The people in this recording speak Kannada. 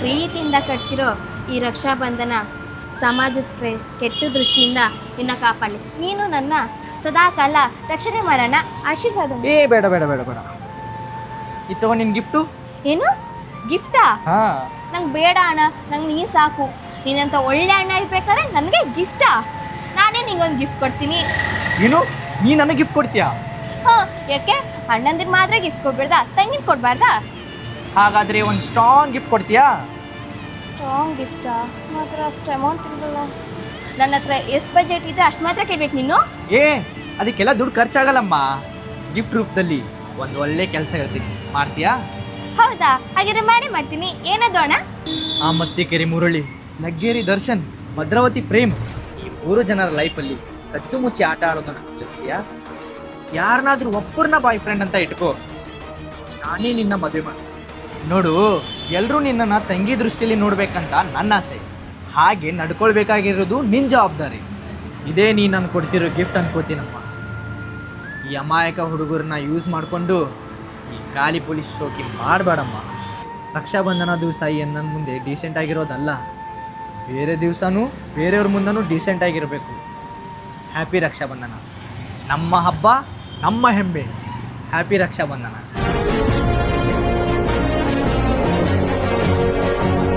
ಪ್ರೀತಿಯಿಂದ ಕಟ್ತಿರೋ ಈ ರಕ್ಷಾಬಂಧನ ಸಮಾಜದ ಕೆಟ್ಟ ದೃಷ್ಟಿಯಿಂದ ನಿನ್ನ ಕಾಪಾಡಲಿ. ನೀನು ನನ್ನ ಸದಾಕಾಲ ರಕ್ಷಣೆ ಮಾಡೋಣ ಆಶೀರ್ವಾದ. ಏ ಬೇಡ ಬೇಡ ಬೇಡ ಬೇಡ. ಇದು ತಗೊಂಡು ನಿನ್ನ ಗಿಫ್ಟು. ಏನು? ಗಿಫ್ಟಾ? ಹಾಂ. ನಂಗೆ ಬೇಡ ಅಣ್ಣ ನಂಗೆ ನೀ ಸಾಕು. ನೀನಂತ ಒಳ್ಳೆ ಅಣ್ಣ ಇರ್ಬೇಕಾದ್ರೆ ನನಗೆ ಗಿಫ್ಟಾ? ನಾನೇ ನಿಂಗೊಂದು ಗಿಫ್ಟ್ ಕೊಡ್ತೀನಿ. ಏನು? ನೀ ನನಗೆ ಗಿಫ್ಟ್ ಕೊಡ್ತೀಯಾ? ಹಾಂ ಯಾಕೆ? ಅಣ್ಣಂದಿರು ಮಾತ್ರ ಗಿಫ್ಟ್ ಕೊಡ್ಬೇಡ್ದಾ? ತಂಗಿನ ಕೊಡ್ಬಾರ್ದಾ? ಹಾಗಾದರೆ ಒಂದು ಸ್ಟ್ರಾಂಗ್ ಗಿಫ್ಟ್ ಕೊಡ್ತೀಯಾ? ಸ್ಟ್ರಾಂಗ್ ಗಿಫ್ಟಾ ಮಾತ್ರ ಅಷ್ಟು ಅಮೌಂಟ್ ಇರಲ್ಲ ನನ್ನ ಹತ್ರ ಎಷ್ಟು ಬಜೆಟ್ ಇದೆ ಅಷ್ಟು ಮಾತ್ರ ಕೇಳ್ಬೇಕು ನೀನು? ಏ ಅದಕ್ಕೆಲ್ಲ ದುಡ್ಡು ಖರ್ಚಾಗಲ್ಲಮ್ಮ. ಗಿಫ್ಟ್ ರೂಪದಲ್ಲಿ ಒಂದು ಒಳ್ಳೆ ಕೆಲಸ ಹೇಳ್ತೀನಿ. ಮಾಡ್ತೀಯಾ? ಹೌದಾ? ಹಾಗಿದ್ರೆ ಮಾಡೇ ಮಾಡ್ತೀನಿ. ಏನದು ಅಣ್ಣ? ಆ ಮತ್ತೆ ಕೆರೆ ಮುರಳಿ ನಗ್ಗೇರಿ ದರ್ಶನ್ ಭದ್ರಾವತಿ ಪ್ರೇಮ್. ಈ ಮೂರು ಜನರ ಲೈಫಲ್ಲಿ ಕಟ್ಟು ಮುಚ್ಚಿ ಆಟ ಆಡೋದನ್ನ ತಿಳಿಸ್ತೀಯಾ ಯಾರನ್ನಾದ್ರೂ ಒಬ್ಬರನ್ನ ಬಾಯ್ ಫ್ರೆಂಡ್ ಅಂತ ಇಟ್ಕೋ. ನಾನೇ ನಿನ್ನ ಮದುವೆ ಮಾಡಿಸ್ತೀನಿ. ನೋಡು ಎಲ್ಲರೂ ನಿನ್ನನ್ನು ತಂಗಿ ದೃಷ್ಟಿಯಲ್ಲಿ ನೋಡಬೇಕಂತ ನನ್ನ ಆಸೆ. ಹಾಗೆ ನಡ್ಕೊಳ್ಬೇಕಾಗಿರೋದು ನಿನ್ನ ಜವಾಬ್ದಾರಿ. ಇದೇ ನೀ ನಾನು ಕೊಡ್ತಿರೋ ಗಿಫ್ಟ್ ಅನ್ಕೋತೀನಪ್ಪ. ಈ ಅಮಾಯಕ ಹುಡುಗರನ್ನ ಯೂಸ್ ಮಾಡಿಕೊಂಡು ಈ ಖಾಲಿ ಪೊಲೀಸ್ ಶೋಕಿ ಮಾಡಬೇಡಮ್ಮ. ರಕ್ಷಾಬಂಧನ ದಿವಸ ಈ ನನ್ನ ಮುಂದೆ ಡೀಸೆಂಟ್ ಆಗಿರೋದಲ್ಲ. ಬೇರೆ ದಿವಸನೂ, ಬೇರೆಯವ್ರ ಮುಂದನೂ ಡೀಸೆಂಟ್ ಆಗಿರಬೇಕು. ಹ್ಯಾಪಿ ರಕ್ಷಾಬಂಧನ. ನಮ್ಮ ಹಬ್ಬ, ನಮ್ಮ ಹೆಮ್ಮೆ. ಹ್ಯಾಪಿ ರಕ್ಷಾಬಂಧನ.